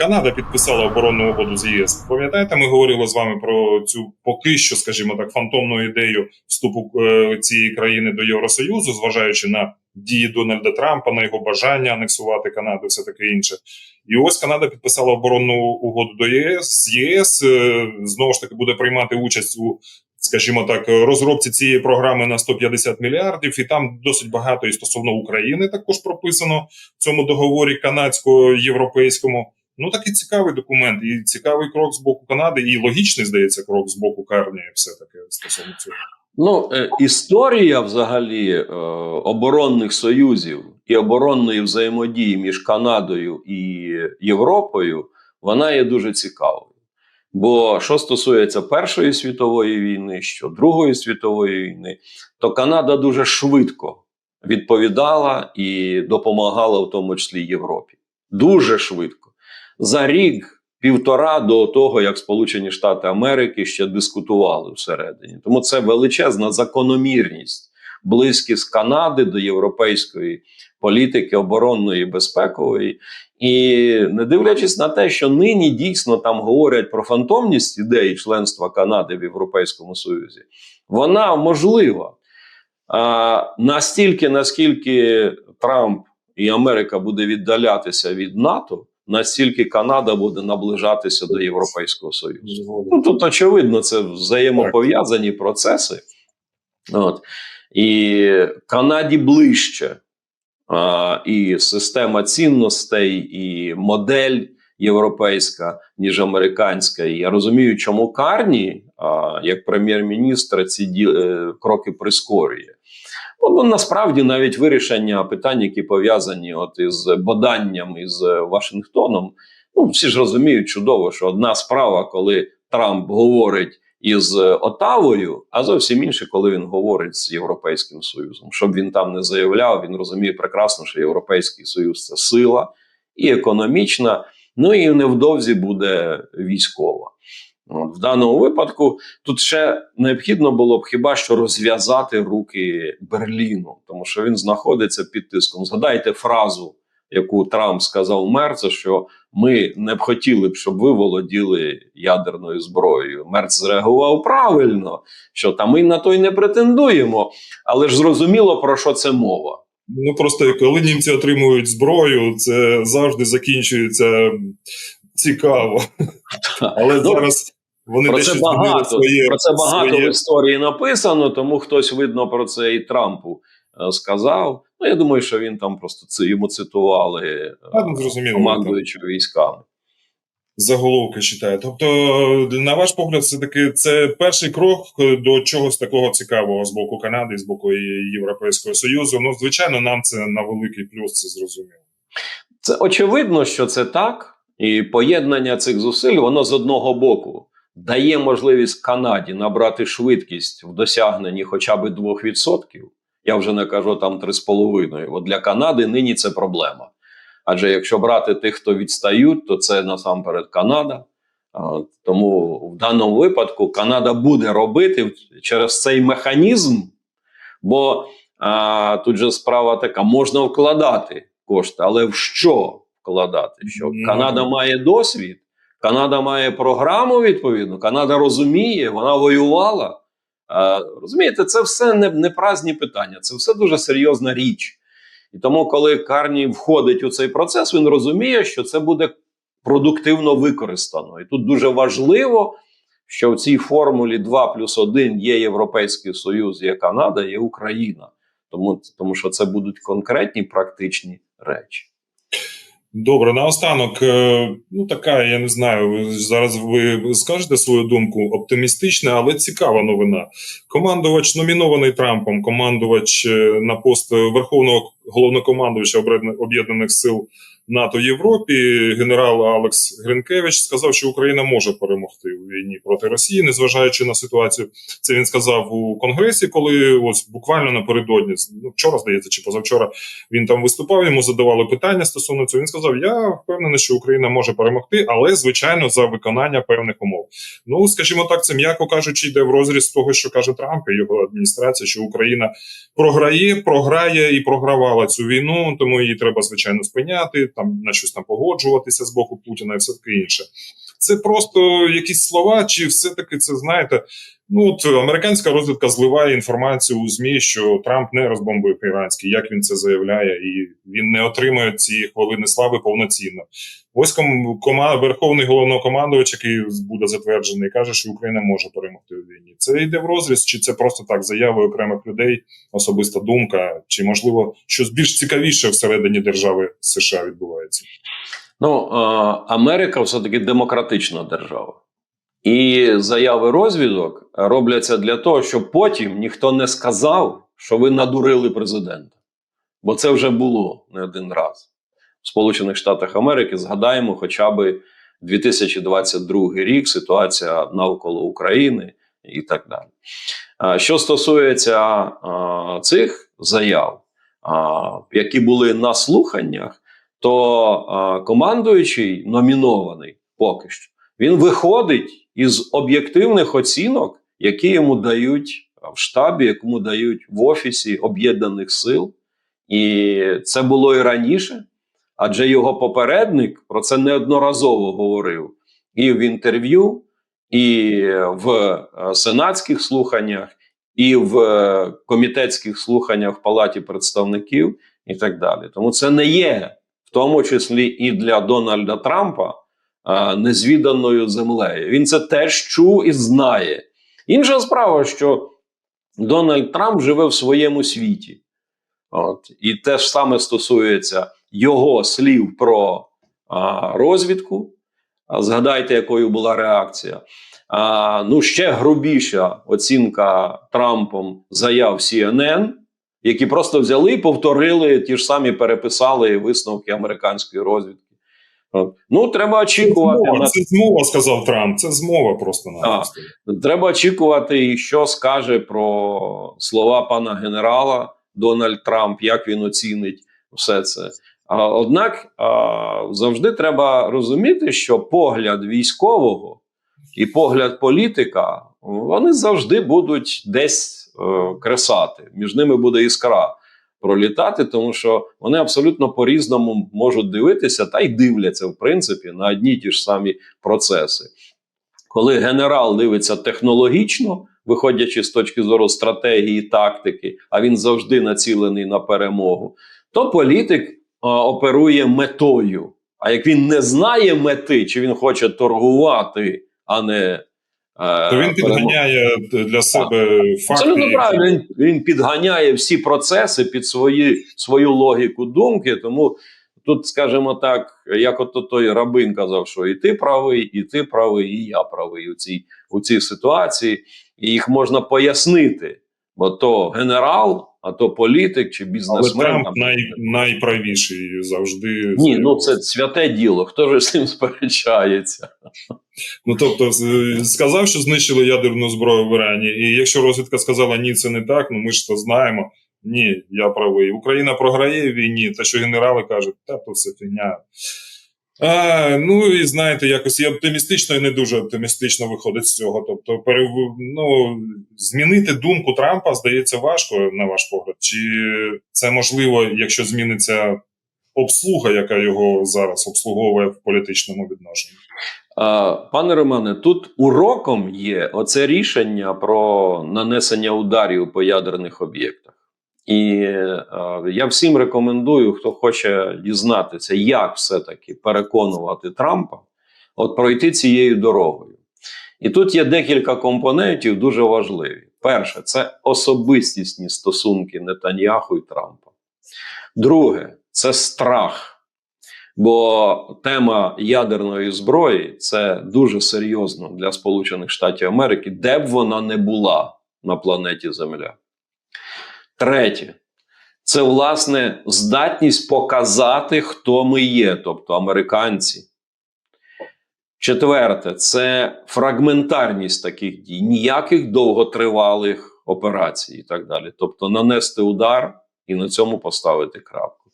Канада підписала оборонну угоду з ЄС. Пам'ятаєте, ми говорили з вами про цю поки що, скажімо так, фантомну ідею вступу е, цієї країни до Євросоюзу, зважаючи на дії Дональда Трампа, на його бажання анексувати Канаду, все таке інше. І ось Канада підписала оборонну угоду до ЄС з ЄС. е, Знову ж таки буде приймати участь у, скажімо так, розробці цієї програми на 150 мільярдів, і там досить багато і стосовно України також прописано в цьому договорі канадсько-європейському. Ну такий цікавий документ, і цікавий крок з боку Канади, і логічний здається крок з боку Карні, все таки стосовно цього. Ну, е, історія взагалі е, оборонних союзів і оборонної взаємодії між Канадою і Європою, вона є дуже цікавою. Бо що стосується Першої світової війни, що Другої світової війни, то Канада дуже швидко відповідала і допомагала, в тому числі Європі. Дуже швидко. За рік півтора до того, як Сполучені Штати Америки ще дискутували всередині. Тому це величезна закономірність, близькість Канади до європейської політики оборонної і безпекової. І не дивлячись на те, що нині дійсно там говорять про фантомність ідеї членства Канади в Європейському Союзі, вона можлива. А, настільки, наскільки Трамп і Америка буде віддалятися від НАТО, настільки Канада буде наближатися до Європейського Союзу. Ну тут очевидно, це взаємопов'язані процеси. От. І Канаді ближче а, і система цінностей, і модель європейська, ніж американська. І я розумію, чому Карні, а, як прем'єр-міністр, ці ді, е, кроки прискорює. Ну, насправді навіть вирішення питань, які пов'язані от із боданням із Вашингтоном, ну всі ж розуміють чудово, що одна справа, коли Трамп говорить із Отавою, а зовсім інше, коли він говорить з Європейським Союзом. Щоб він там не заявляв, він розуміє прекрасно, що Європейський Союз це сила і економічна, ну і невдовзі буде військова. От, в даному випадку тут ще необхідно було б хіба що розв'язати руки Берліну, тому що він знаходиться під тиском. Згадайте фразу, яку Трамп сказав Мерцу, що ми не б хотіли б, щоб ви володіли ядерною зброєю. Мерц зреагував правильно, що там ми на то й не претендуємо, але ж зрозуміло про що це мова. Ну просто коли німці отримують зброю, це завжди закінчується цікаво. Але Ну, зараз вони Про це багато своє про це багато своє... в історії написано, тому хтось видно про це і Трампу е, сказав. Ну я думаю, що він там просто це йому цитували е, ну, військами. заголовки читає. Тобто, на ваш погляд, все таки це перший крок до чогось такого цікавого з боку Канади, з боку Європейського Союзу. Ну, звичайно, нам це на великий плюс, це зрозуміло. Це очевидно, що це так, і поєднання цих зусиль воно з одного боку дає можливість Канаді набрати швидкість в досягненні хоча б 2%. Я вже не кажу там 3,5%. От для Канади нині це проблема. Адже якщо брати тих, хто відстають, то це насамперед Канада. Тому в даному випадку Канада буде робити через цей механізм, бо а, тут же справа така: можна вкладати кошти, але в що вкладати? Що. Канада має досвід, Канада має програму відповідну, Канада розуміє, вона воювала. Розумієте, це все не, не празні питання, це все дуже серйозна річ. І тому, коли Карні входить у цей процес, він розуміє, що це буде продуктивно використано. І тут дуже важливо, що в цій формулі 2 плюс 1 є Європейський Союз, є Канада, є Україна. Тому, тому що це будуть конкретні практичні речі. Добре, наостанок, е, ну така, я не знаю, зараз ви скажете свою думку, оптимістична, але цікава новина. Командувач, номінований Трампом, командувач е, на пост Верховного головнокомандувача Об'єднаних- сил НАТО Європі, генерал Алекс Гринкевич, сказав, що Україна може перемогти у війні проти Росії, незважаючи на ситуацію. Це він сказав у Конгресі, коли ось буквально напередодні, ну вчора здається, чи позавчора він там виступав, йому задавали питання стосовно цього. Він сказав: Я впевнений, що Україна може перемогти, але звичайно за виконання певних умов. Ну скажімо так, це м'яко кажучи, йде в розріз того, що каже Трамп і його адміністрація, що Україна програє, програє і програвала цю війну, тому її треба звичайно спиняти. Там на щось там погоджуватися з боку Путіна і все таке інше. Це просто якісь слова, чи все-таки це знаєте? Ну от американська розвідка зливає інформацію у змі, що Трамп не розбомбив іранський, як він це заявляє, і він не отримує ці хвилини слави повноцінно. Ось ком, кома, верховний головнокомандувач, який буде затверджений, каже, що Україна може перемогти у війні. Це йде в розріз, чи це просто так заяви окремих людей, особиста думка, чи можливо щось більш цікавіше всередині держави США відбувається? Ну, е, Америка все-таки демократична держава. І заяви розвідок робляться для того, щоб потім ніхто не сказав, що ви надурили президента. Бо це вже було не один раз. В Сполучених Штатах Америки згадаємо хоча б 2022 рік, ситуація навколо України і так далі. Що стосується цих заяв, які були на слуханнях, то командуючий номінований поки що, він виходить із об'єктивних оцінок, які йому дають в штабі, якому дають в офісі Об'єднаних Сил. І це було і раніше, адже його попередник про це неодноразово говорив і в інтерв'ю, і в е, сенатських слуханнях, і в е, комітетських слуханнях в Палаті представників, і так далі. Тому це не є в тому числі і для Дональда Трампа незвіданою землею. Він це теж чув і знає. Інша справа, що Дональд Трамп живе в своєму світі. От. І те ж саме стосується його слів про а, розвідку. Згадайте, якою була реакція. А, ну, ще грубіша оцінка Трампом заяв CNN, які просто взяли повторили ті ж самі переписали висновки американської розвідки. Ну, треба очікувати Змова, на це змова, сказав Трамп. Це змова просто напросто. Треба очікувати, і що скаже про слова пана генерала Дональд Трамп, як він оцінить все це. А, однак а, завжди треба розуміти, що погляд військового і погляд політика вони завжди будуть десь кресати. Між ними буде іскра пролітати, тому що вони абсолютно по-різному можуть дивитися та й дивляться, в принципі, на одні ті ж самі процеси. Коли генерал дивиться технологічно, виходячи з точки зору стратегії, тактики, а він завжди націлений на перемогу, то політик а, оперує метою. А як він не знає мети, чи він хоче торгувати, а не е, То він підганяє для себе факти. Абсолютно правильно. Він, він підганяє всі процеси під свої, свою логіку думки. Тому тут, скажімо так, як от той рабин казав, що і ти правий, і ти правий, і я правий у цій, у цій ситуації. І їх можна пояснити. Бо то генерал, а то політик чи Але бізнесмен. Трамп там. най, найправіший завжди. Ні, ну це святе діло. Хто ж з цим сперечається? Ну тобто, сказав, що знищили ядерну зброю в Ірані, і якщо розвідка сказала ні, це не так, ну ми ж то знаємо. Ні, я правий. Україна програє в війні, те, що генерали кажуть, та то все фігня. А, ну і знаєте, якось і оптимістично, і не дуже оптимістично виходить з цього. Тобто, перев... ну, змінити думку Трампа здається важко, на ваш погляд. Чи це можливо, якщо зміниться обслуга, яка його зараз обслуговує в політичному відношенні? Пане Романе, тут уроком є оце рішення про нанесення ударів по ядерних об'єктах. І е, я всім рекомендую, хто хоче дізнатися, як все-таки переконувати Трампа, от пройти цією дорогою. І тут є декілька компонентів дуже важливі. Перше, це особистісні стосунки Нетаньяху і Трампа. Друге, це страх. Бо тема ядерної зброї це дуже серйозно для Сполучених Штатів Америки, де б вона не була на планеті Земля. Третє, це власне здатність показати, хто ми є, тобто американці. Четверте, це фрагментарність таких дій, ніяких довготривалих операцій і так далі. Тобто нанести удар і на цьому поставити крапку.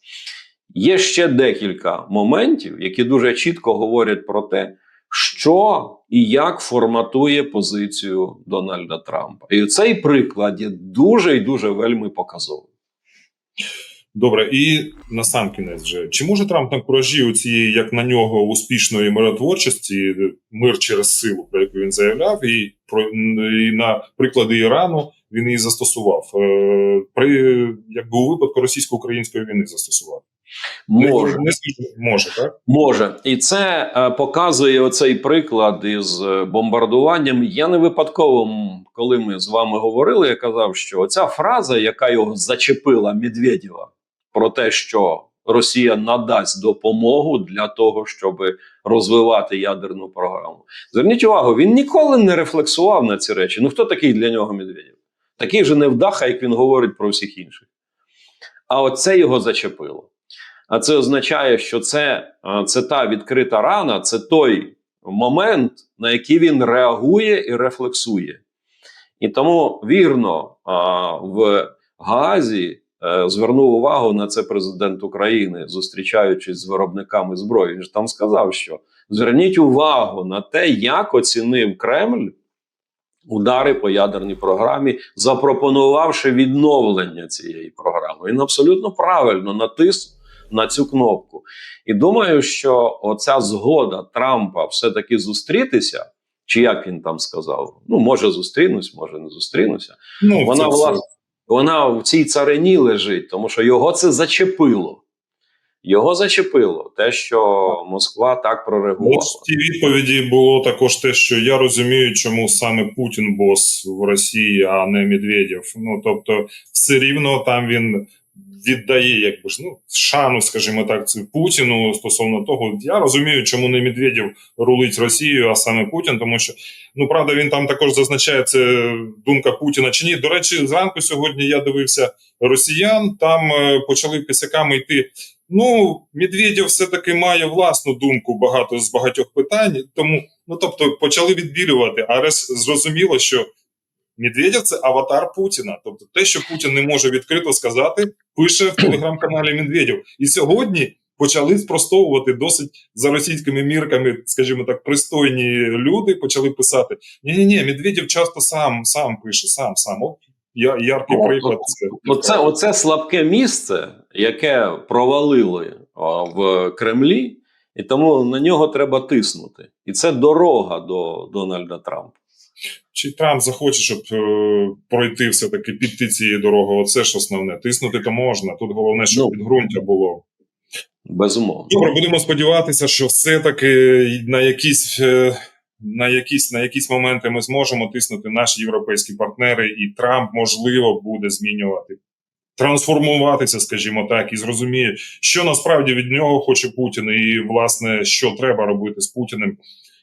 Є ще декілька моментів, які дуже чітко говорять про те, що і як форматує позицію Дональда Трампа. І цей приклад є дуже і дуже вельми показовий. Добре, і на сам кінець вже. Чи може Трамп на куражі у цієї, як на нього, успішної миротворчості, мир через силу, про яку він заявляв, і про і на приклади Ірану він її застосував. Е, При якби у випадку російсько-української війни застосував? Може. Не скажу, може, так? Може, і це е, показує оцей приклад із е, бомбардуванням. Я не випадково, коли ми з вами говорили, я казав, що оця фраза, яка його зачепила Медведєва, про те, що Росія надасть допомогу для того, щоб розвивати ядерну програму. Зверніть увагу, він ніколи не рефлексував на ці речі. Ну хто такий для нього Медведєв? Такий же невдаха, як він говорить про всіх інших. А оце його зачепило. А це означає, що це, це та відкрита рана, це той момент, на який він реагує і рефлексує. І тому вірно в Гаазі е, звернув увагу на це президент України, зустрічаючись з виробниками зброї. Він ж там сказав, що зверніть увагу на те, як оцінив Кремль удари по ядерній програмі, запропонувавши відновлення цієї програми. Він абсолютно правильно натис на цю кнопку. І думаю, що оця згода Трампа все-таки зустрітися, чи як він там сказав, ну може зустрінусь, може не зустрінуся. Ну, Вона власне вона в цій царині лежить, тому що його це зачепило. Його зачепило те, що Москва так прореагувала. От в тій відповіді було також те, що я розумію, чому саме Путін бос в Росії, а не Медведєв. Ну тобто, все рівно там він віддає, якби ж ну шану, скажімо так, Путіну стосовно того. Я розумію, чому не Медведєв рулить Росією, а саме Путін, тому що ну правда він там також зазначає це думка Путіна чи ні. До речі, зранку сьогодні я дивився росіян. Там е, почали косяками йти. Ну, Медведєв все-таки має власну думку багато з багатьох питань, тому ну тобто почали відбілювати, а зрозуміло, що Медведєв це аватар Путіна. Тобто, те, що Путін не може відкрито сказати, пише в телеграм-каналі Медведєв. І сьогодні почали спростовувати досить за російськими мірками, скажімо так, пристойні люди почали писати: ні, ні, ні, Медведєв часто сам сам пише, сам сам. От я яркий Ну, приклад. Це Оце, оце слабке місце, яке провалили а, в Кремлі, і тому на нього треба тиснути. І це дорога до Дональда Трампа. Чи Трамп захоче, щоб е, пройти все-таки піти цією дорогою? Оце ж основне. Тиснути то можна. Тут головне, щоб Ну. підґрунтя було. Безумовно. Добре, будемо сподіватися, що все-таки на якісь, е, на якісь, на якісь моменти ми зможемо тиснути наші європейські партнери, і Трамп, можливо, буде змінювати. Трансформуватися, скажімо так, і зрозуміє, що насправді від нього хоче Путін, і власне що треба робити з Путіним,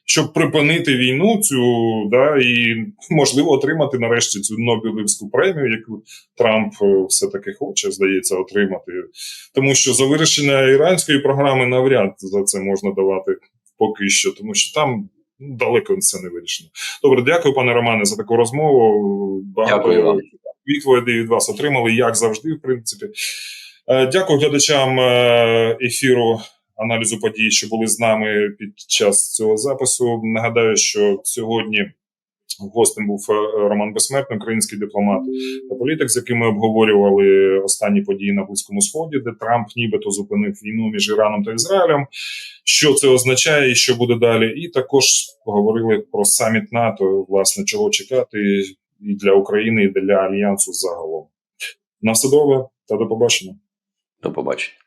щоб припинити війну цю, да, і можливо отримати нарешті цю Нобелівську премію, яку Трамп е, все-таки хоче, здається, отримати. Тому що за вирішення іранської програми навряд за це можна давати поки що, тому що там далеко це не вирішено. Добре, дякую, пане Романе, за таку розмову. Вам. відповідей від вас отримали, як завжди, в принципі. Е, Дякую глядачам е, ефіру аналізу подій, що були з нами під час цього запису. Нагадаю, що сьогодні гостем був е, Роман Безсмертний, український дипломат та політик, з яким ми обговорювали останні події на Близькому Сході, де Трамп нібито зупинив війну між Іраном та Ізраїлем. Що це означає і що буде далі? І також поговорили про саміт НАТО, власне, чого чекати і для України, і для альянсу загалом. На все добре та до побачення. До побачення.